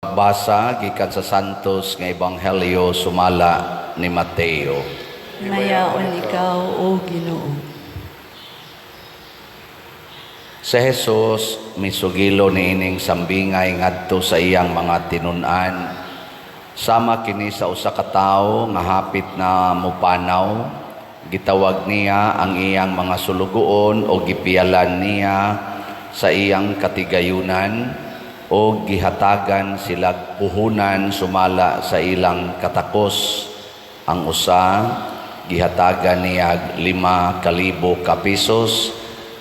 Basa gikan sa Santos nga Ebanghelyo sumala ni Mateo. Mayaon ikaw, O Ginoo. Si Jesus misugilo niining sambingay ngadto sa iyang mga tinunan. Sama kini sa usa ka tawo nga hapit na mupanaw. Gitawag niya ang iyang mga sulugoon o gipiyalan niya sa iyang katigayunan o gihatagan sila puhunan sumala sa ilang katakos. Ang usa gihatagan niya lima kalibo ka pisos.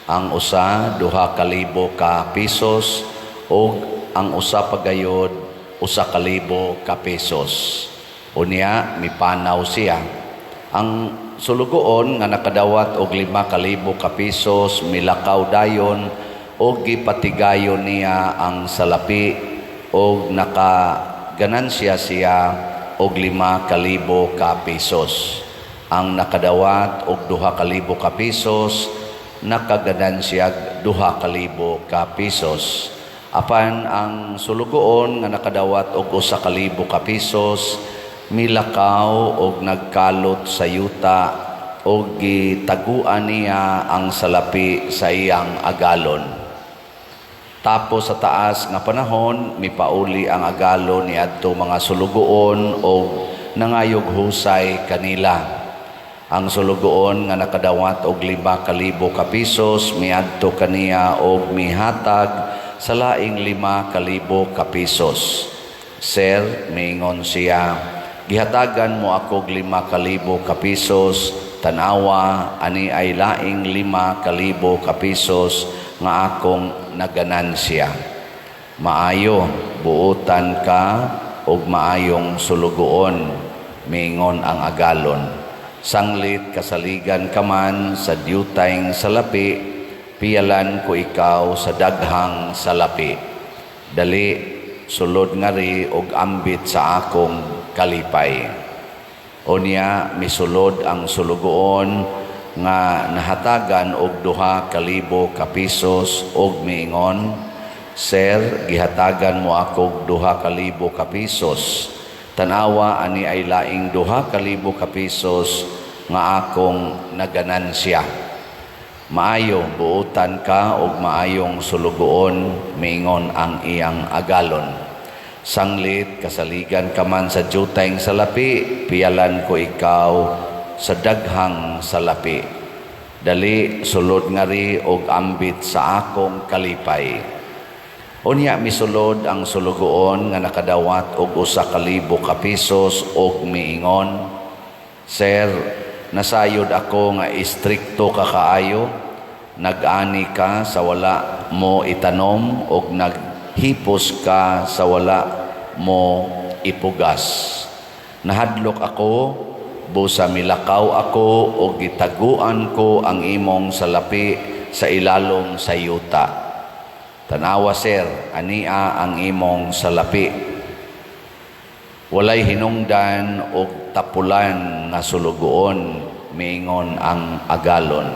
Ang usa duha ka libo ka pisos. Ug ang usa pagayod usa ka libo ka pesos. Unya mipanaw siya. Ang sulugoon nga nakadawat og lima ka libo ka pesos milakaw dayon og gipatigayon niya ang salapi og nakaganansya siya og lima ka libo ka pesos. Ang nakadawat og duha ka libo ka pesos nakaganansya duha ka libo ka pesos. Apan ang sulugoon nga nakadawat og usa ka libo ka pesos milakaw og nagkalot sa yuta og gitaguan niya ang salapi sa iyang agalon tapos sa taas nga panahon mipauli ang agalon niadto mga sulugoon og nangayog husay kanila ang sulugoon nga nakadawat og lima ka libo ka pisos miadto kaniya og mihatag sa laing lima ka libo ka pisos. Sir, mingon siya, gihatagan mo ako og lima ka libo ka pisos, tanawa ani ay laing lima ka libo ka pisos nga akong naganansya. Maayo, buutan ka og maayong sulugoon, mingon ang agalon sanglit kasaligan ka man sa diyutayng salapi, piyalan ko ikaw sa daghang salapi. Dali, sulod nga ri og ambit sa akong kalipay. Unya, misulod ang sulugoon nga nahatagan og duha kalibo ka pisos og miingon, Sir, gihatagan mo ako og duha kalibo ka pisos tanawa ani ay laing duha kalibo ka pesos nga akong naganansya. Maayo buutan ka og maayong sulugoon mingon ang iyang agalon. Sanglit kasaligan ka man sa jutayng salapi, piyalan ko ikaw sa daghang salapi. Dali sulod nga ri og ambit sa akong kalipay. Unya misulod ang sulugoon nga nakadawat og usa ka libo ka pesos og miingon, Sir, nasayod ako nga istrikto ka kaayo, nag-ani ka sa wala mo itanom og naghipos ka sa wala mo ipugas. Nahadlok ako, busa milakaw ako og gitaguan ko ang imong salapi sa ilalong sa yuta. Tanawa sir, ania ang imong salapi. Walay hinungdan o tapulan nga sulugoon, mingon ang agalon.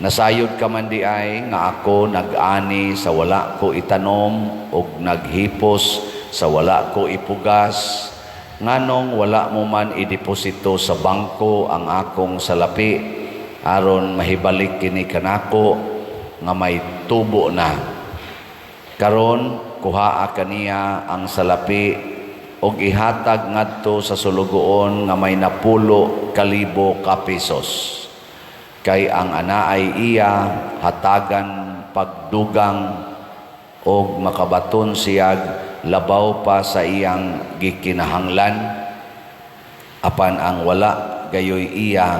Nasayod ka man di ay nga ako nag-ani sa wala ko itanom o naghipos sa wala ko ipugas. Nganong wala mo man ideposito sa bangko ang akong salapi aron mahibalik kini kanako nga may tubo na. Karon kuhaa kaniya ang salapi og ihatag ngadto sa sulugoon nga may napulo kalibo ka pesos. Kay ang anaay iya hatagan pagdugang og makabaton siyag labaw pa sa iyang gikinahanglan apan ang wala gayoy iya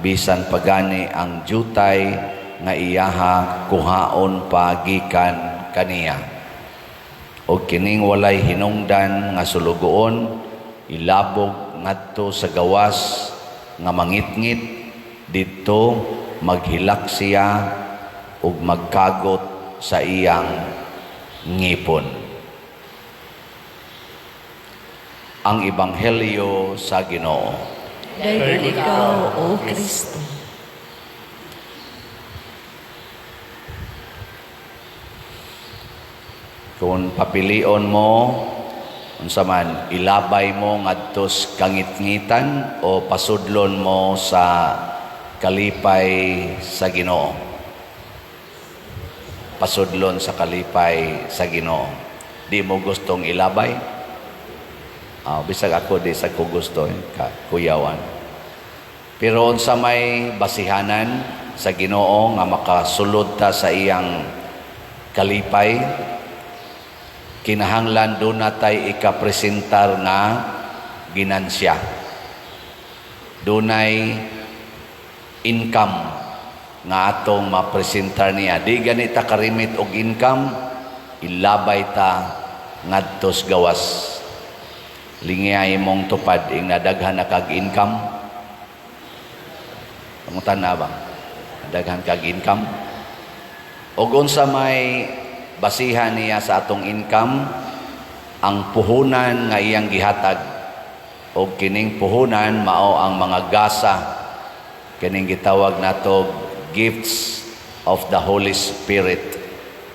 bisan pagani ang jutay nga iyaha kuhaon pa gikan kaniya. O kining walay hinungdan nga sulugoon, ilabog ngadto sa gawas nga mangitngit didto maghilak siya ug magkagot sa iyang ngipon. Ang Ebanghelyo sa Ginoo. Dahil ikaw, O Kristo. Kung papilion mo unsa man ilabay mo ngadtos kangitngitan o pasudlon mo sa kalipay sa Ginoo pasudlon sa kalipay sa Ginoo di mo gustong ilabay ah bisag ako di sa ko gusto ka kuyawan. Pero unsa may basihanan sa Ginoo nga makasulod ta sa iyang kalipay kinahanglan do natay ikapresentar nga ginansya. Dunay income nga atong mapresentar niya. Di ganita karimit og income ilabay ta ngadtos gawas lingiyay mong tupad ing nadaghan na kag income. Pangutan na ba? Nadaghan kag income. Ug unsa may basihan niya sa atong income ang puhunan nga iyang gihatag. O kining puhunan mao ang mga gasa. Kining gitawag nato gifts of the Holy Spirit.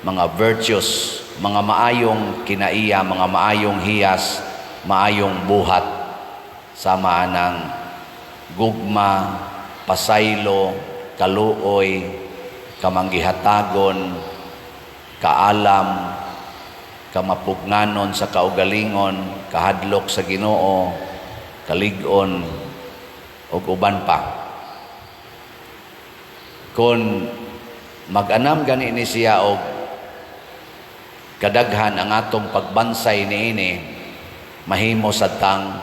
Mga virtues mga maayong kinaiya mga maayong hiyas maayong buhat sama ng gugma pasaylo kaluoy kamanggihatagon kaalam, kamapugnanon sa kaugalingon, kahadlok sa Ginoo, kaligon ug uban pa. Kung mag-anam gani ni siya og kadaghan ang atong pagbansay niini mahimo sa tang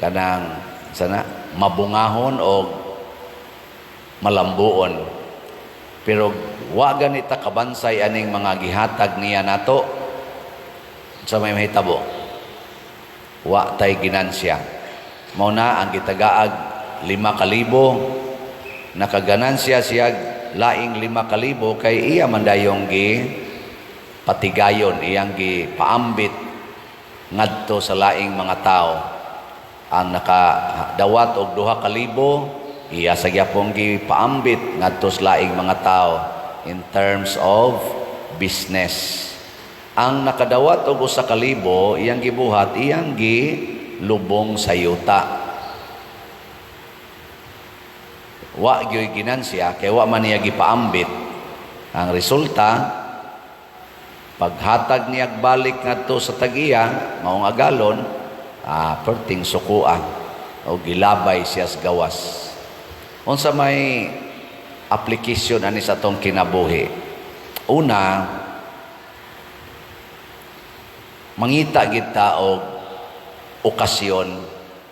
kanang sana mabungahon o malambuon pero wa ganita kabansay aning mga gihatag niya nato sa may mahitabo. Wa tay ginansya. Mao na ang gitagaag lima kalibo nakaganansya siya laing lima kalibo kay iya man dayong gi patigayon iyang gi paambit ngadto sa laing mga tao ang nakadawat og duha kalibo iya sa gyapong gipaambit ngadto sa laing mga tao in terms of business. Ang nakadawat og usa ka libo iyang gibuhat iyang gi lubong sa yuta. Wa gyoy ginansya kay wa man niya gipaambit. Ang resulta paghatag niya balik ngadto sa tagiya maong agalon ah, perting sukua o gilabay siya sa gawas. Unsa may application ani sa tong kinabuhi. Una, mangita gid ta okasyon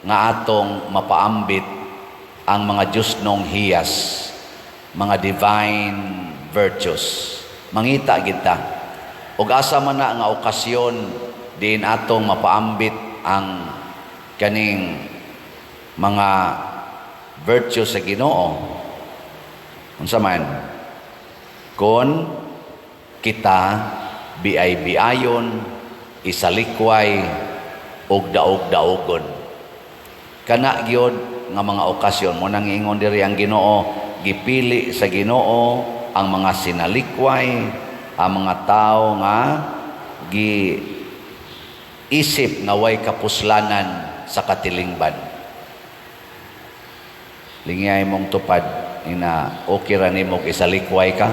nga atong mapaambit ang mga Diyos nung hiyas, mga divine virtues. Mangita gid ta. Ug asa man na nga okasyon din atong mapaambit ang kaning mga virtues sa Ginoo. Unsa man? Kon kita biay-biayon isalikway og daog-daogon. Kana gyud nga mga okasyon mo nang ingon diri ang Ginoo gipili sa Ginoo ang mga sinalikway ang mga tao nga gi isip nga way kapuslanan sa katilingban lingay mong tupad ina okay ra nimo isalikway ka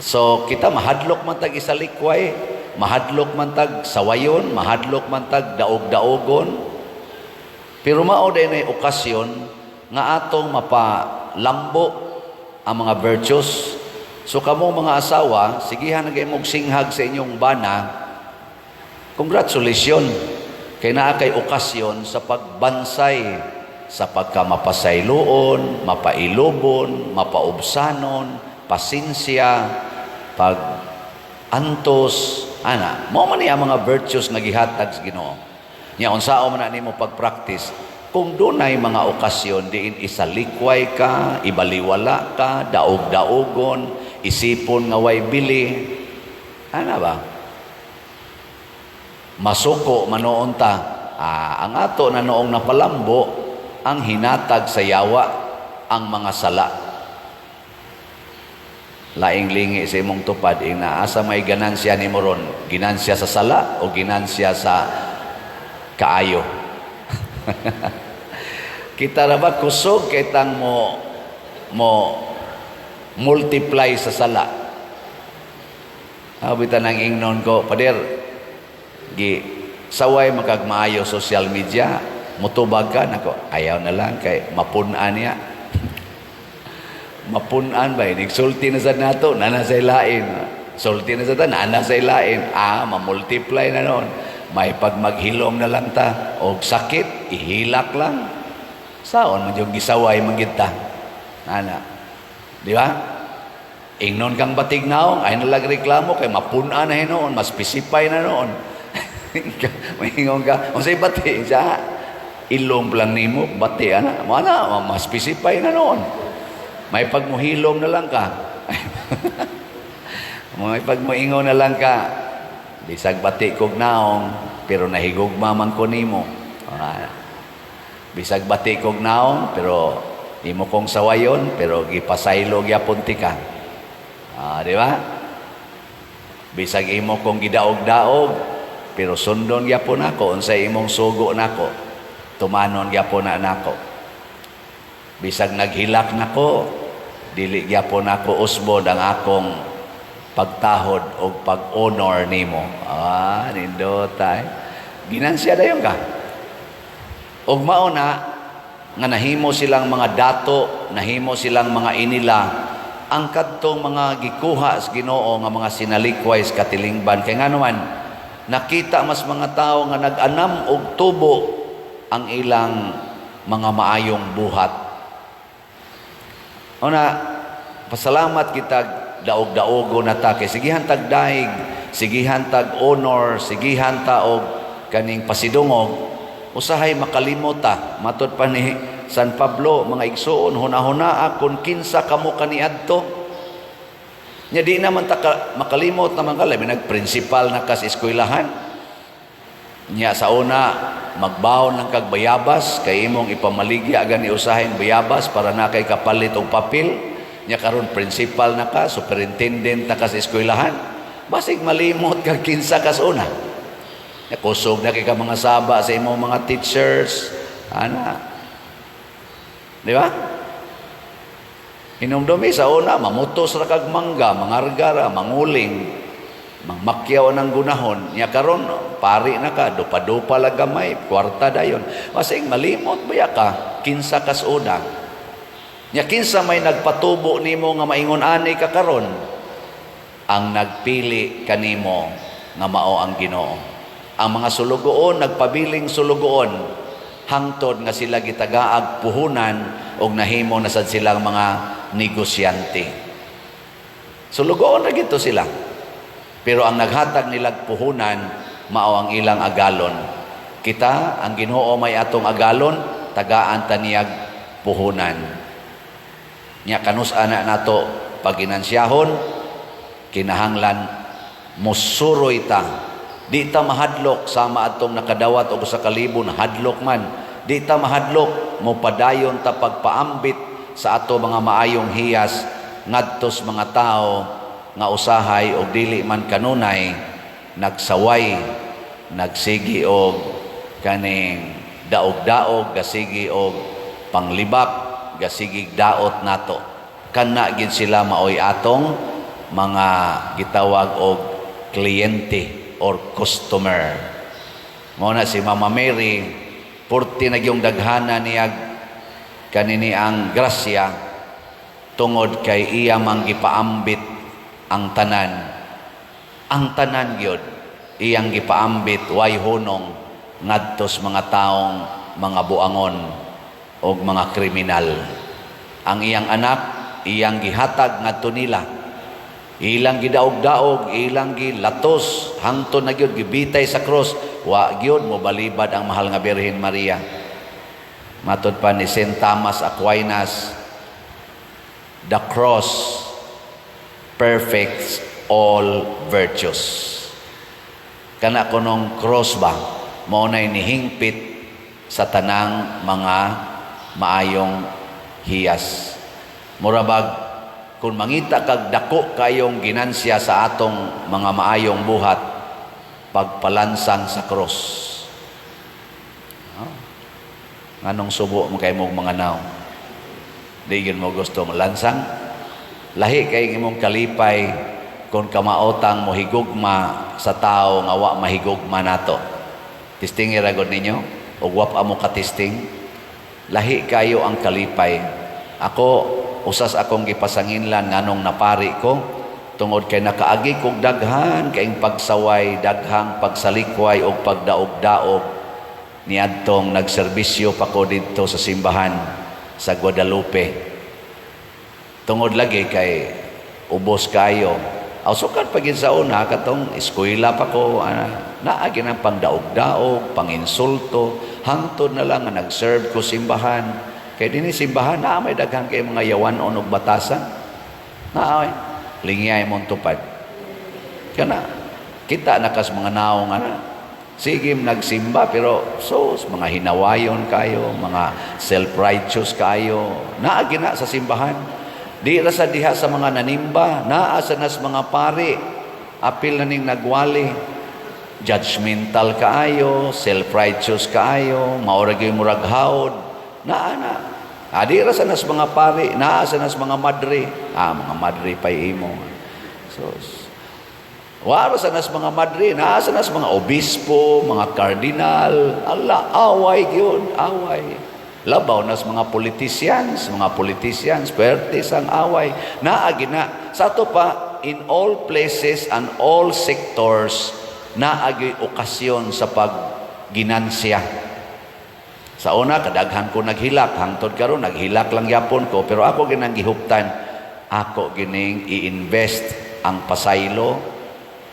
So kita mahadlok man tag isalikway, mahadlok man tag sawayon, mahadlok man tag daog-daogon. Pero mao din ay okasyon nga atong mapalambo ang mga virtues. So kamo mga asawa, sigihan na mog singhag sa inyong bana. Congratulations kay naa kay okasyon sa pagbansay sa pagkamapasayloon, mapailobon, mapaubsanon, pasinsya, pag antos, ana, mo man niya mga virtues nga gihatag sa Ginoo. Nya unsao man nimo pag-practice kung dunay mga okasyon diin isalikway ka, ibaliwala ka, daog-daogon, isipon nga way bili. Ana ba? Masuko manoon ta. Ah, ang ato na noong napalambo ang hinatag sa yawa ang mga sala laing lingi sa imong tupad ing naasa may ganansya ni moron ginansya sa sala o ginansya sa kaayo kita ra ba kusog kay mo mo multiply sa sala Habitan ng ingnon ko, pader, gi, saway makagmaayo social media, mutubag ka, nako, ayaw na lang, kay mapunan niya. mapunan ba, nagsulti na sa nato, nana sa ilain. Sulti na sa ta, nana sa ilain. Ah, mamultiply na noon. May pag maghilom na lang ta, o sakit, ihilak lang. Saon man yung gisaway manggita. Ana. Di ba? Ingnon kang batig naong, ay nalag reklamo, kay mapuna na hinoon, mas specify na noon. Mahingon ka, kung sa'y bati, sa ilong lang nimo, bati, ana, mana, mas specify na noon. May pagmuhilom na lang ka. May pagmuingon na lang ka. Bisag bati kog naong, pero nahigugma man ko nimo. Ah, Bisag bati kog naong, pero imo kong sawayon, pero gipasaylo gyapon ti. Ah, di ba? Bisag imo kong gidaog-daog, pero sundon gyapon ako unsay imong sugo nako. Tumanon gyapon na nako. Bisag naghilak nako, dili gyapon ako usbod ang akong pagtahod o pag-honor nimo. Ah, nindot tay. Ginansya dayon ka. Og mauna nga nahimo silang mga dato, nahimo silang mga inila ang kadtong mga gikuha sa Ginoo nga mga sinalikway sa katilingban. Kay nganuman nakita mas mga tao nga nag-anam og tubo ang ilang mga maayong buhat. Una, pasalamat kita daog-daogo na ta. Kay sigihan tag daig, sigihan tag honor, sigihan ta og kaning pasidungog usahay makalimot ta matud pa ni San Pablo mga igsuon hunahuna kun kinsa kamo kaniadto nya di naman ta ka, makalimot naman ka labi nagprinsipal na kas eskwelahan. Nya sa una magbaon lang kag bayabas kay imong ipamaligya agani usahay bayabas para na kay kapalit og papel. Nya karon principal na ka superintendent na ka sa eskwelahan. Basig malimot kag kinsa kas una nya kusog na kay ka mga saba sa imong mga teachers ana Di ba? Inumdumi sa una, mamutos ra kag mangga, mangargara, manguling, mangmakyaw ng gunahon. Nya karon pari na ka, dupa-dupa lang gamay, kwarta dayon. Masing malimot ba ka, kinsa kas una. Nya kinsa may nagpatubo nimo nga maingon ani ka karon, ang nagpili kanimo nga mao ang Ginoo. Ang mga sulugoon nagpabiling sulugoon hangtod nga sila gitagaag puhunan og nahimo na sad silang mga negosyante. Sulugoon ra gito sila. Pero ang naghatag nilag puhunan mao ang ilang agalon. Kita ang Ginoo may atong agalon tagaan taniyag puhunan. Nya kanus ana nato pag ginansyahon kinahanglan musuroy ta Di ta mahadlok sama atong nakadawat og sa kalibon hadlok man. Di ta mahadlok mo padayon ta pagpaambit sa ato mga maayong hiyas ngadtos mga tao nga usahay og dili man kanunay nagsaway nagsigi og kaning daog-daog gasigi og panglibak gasigi daot nato kana gid sila maoy atong mga gitawag og kliyente or customer. Mo na si Mama Mary, purti na yung daghana niya kanini ang grasya tungod kay iya mang gipaambit ang tanan. Ang tanan gyud iyang gipaambit way hunong ngadtos mga taong mga buangon o mga kriminal. Ang iyang anak, iyang gihatag ngadto nila ilang gidaog-daog ilang gilatos hangtod na gyud gibitay sa cross. Wa gyud mo balibad ang mahal nga Birhen Maria. Matud pa ni Saint Thomas Aquinas the cross perfects all virtues. Kana kunong cross ba? Mao nay nihingpit sa tanang mga maayong hiyas. Murabag kung mangita kag dako kayong ginansya sa atong mga maayong buhat pagpalansang sa cross. Oh. Nganong subo mo kay mong mga naw? Di mo gusto malansang? Lahi kay imong kalipay kung kamaotang mo higugma sa tao nga wa mahigugma nato. Tisting iragod ninyo? O wap amo katisting? Lahi kayo ang kalipay. Ako, usas akong gipasanginlan nganong napari ko, tungod kay nakaagi kog daghan kay pagsaway, daghang pagsalikway o pagdaog-daog niadtong nagserbisyo pa ko dito sa simbahan sa Guadalupe. Tungod lagi kay ubos kayo. Aw sukat pagin sa una katong eskwela pa ko ana naagi ng pangdaog-daog, panginsulto, hangtod na lang nga nag-serve ko simbahan. Kay dinhi simbahan na may daghang kay mga yawan onog batasan. Na ay lingyay mong tupad. Kana kita nakas mga naong ana Sige, nagsimba, pero sos, mga hinawayon kayo, mga self-righteous kayo, naagi na sa simbahan. Di ra sa diha sa mga nanimba, naa sa mga pari, apil na ning nagwali, judgmental kaayo, self-righteous kaayo, maurag yung murag haod, naa na. Adi ra sa nas mga pari, naa sa nas mga madre, ah, mga madre pa imo. So, Waro sa nas mga madre, nasa nas mga obispo, mga kardinal, ala, away yun, away. Labaw nas mga politicians, mga politicians, pertis ang away. Naagi na. Sa to pa, in all places and all sectors, naagi okasyon sa pagginansya. Sa una, kadaghan ko naghilak. Hangtod karon naghilak lang yapon ko. Pero ako ginang gihuptan, ako gining i-invest ang pasaylo,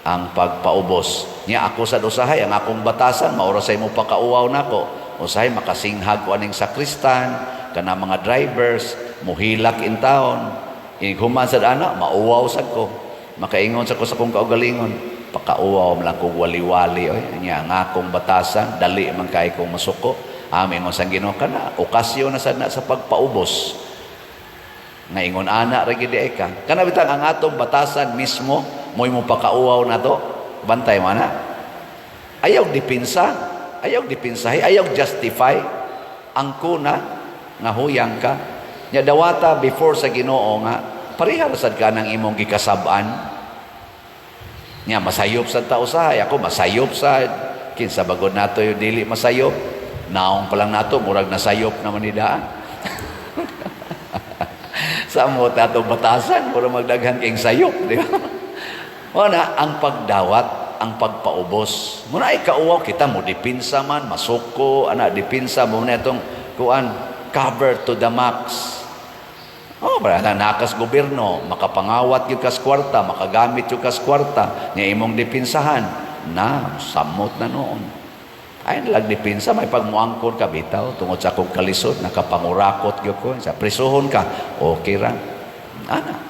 ang pagpaubos. Niya ako sa usahay, ang akong batasan, maurasay mo pakauaw na ko. Usahay, makasinghag ko aning sakristan, kana mga drivers, muhilak in town. Human sa ana, mauwaw sad ko. Makaingon sa ko sa kong kaugalingon. Pakauaw man lang kong wali-wali. Oy. Niya, akong batasan, dali man kay kong masuko. Amin mo sang ginoo kana, okasyon na sad na sa pagpaubos. Nga ingon ana ra gid ka. Kana bitang ang atong batasan mismo mo'y mo pakauaw na to. Bantay mo na. Ayaw dipinsa, ayaw dipinsahi, ayaw justify ang kuna nga huyang ka. Nya dawata before sa Ginoo nga parehas sad ka ng imong gikasab-an. Nya masayop sa tao sahay ako masayop sa kinsa bagod nato yung dili masayop. Naong pa lang nato murag nasayop naman ni daan. sa mo tato batasan puro magdaghan king sayop di ba Wala ang pagdawat, ang pagpaubos. Muna ay kauwaw kita mo dipinsa man, masuko, ana dipinsa mo na itong kuan cover to the max. Oh, para na nakas gobyerno, makapangawat yung kas kwarta, makagamit yung kas kwarta, niya imong dipinsahan, na, samot na noon. Ay, nalag dipinsa, may pagmuangkon ka, bitaw, tungod sa akong kalisod, nakapangurakot yun ko, sa prisuhon ka, okay ra. Ana,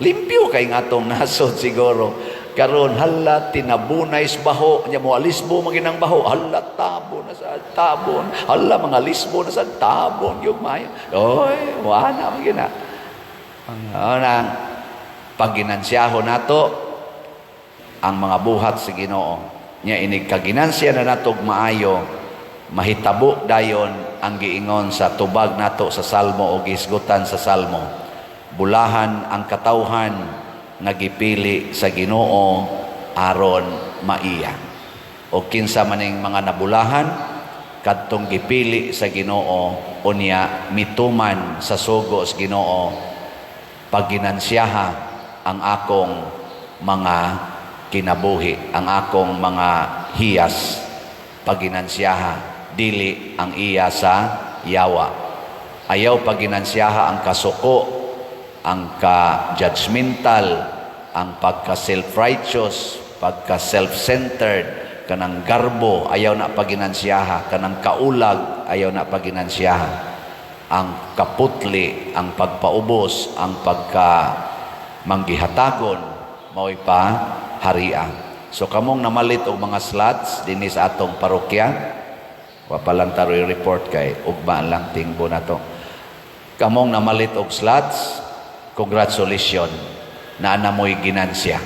Limpyo kay nga atong nasod siguro. Karon hala tinabunay baho nya mo alisbo maginang baho. Hala tabo na sa tabon. Hala mga lisbo na sa tabon yung mayo. Oy wala man gina. Ang ang paginansyaho nato ang mga buhat sa Ginoo nya inig kaginansya na nato maayo mahitabo dayon ang giingon sa tubag nato sa salmo o gisgutan sa salmo. Bulahan ang katawhan nagipili sa Ginoo aron maiya. O kinsa maning mga nabulahan kadtong gipili sa Ginoo unya mituman sa sugo sa Ginoo paginansyaha ang akong mga kinabuhi ang akong mga hiyas paginansyaha dili ang iya sa yawa ayaw paginansyaha ang kasuko ang ka-judgmental, ang pagka-self-righteous, pagka-self-centered, kanang garbo, ayaw na paginansiyaha, kanang kaulag, ayaw na paginansiyaha. Ang kaputli, ang pagpaubos, ang pagka manggihatagon, mao'y pa haria. So kamong namalit og mga slots dinhi sa atong parokya, wa pa lang taroy report kay ugma lang tingbo na to. Kamong namalit og slots, congratulations. Na namoy ginansya.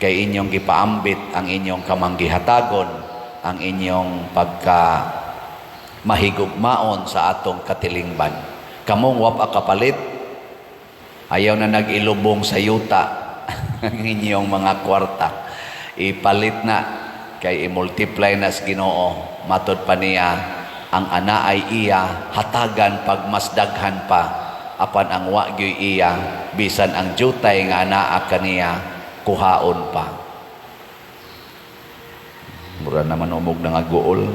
Kay inyong gipaambit ang inyong kamanggihatagon ang inyong pagka mahigugmaon sa atong katilingban. Kamong wap kapalit. Ayaw na nag-ilubong sa yuta ang inyong mga kwarta. Ipalit na. Kay i-multiply na sa Ginoo. Matod pa niya ang ana ay iya hatagan pag mas daghan pa. Apan ang wa gyoy iya bisan ang jutay nga anaa kaniya kuhaon pa. Mura naman umog nga guol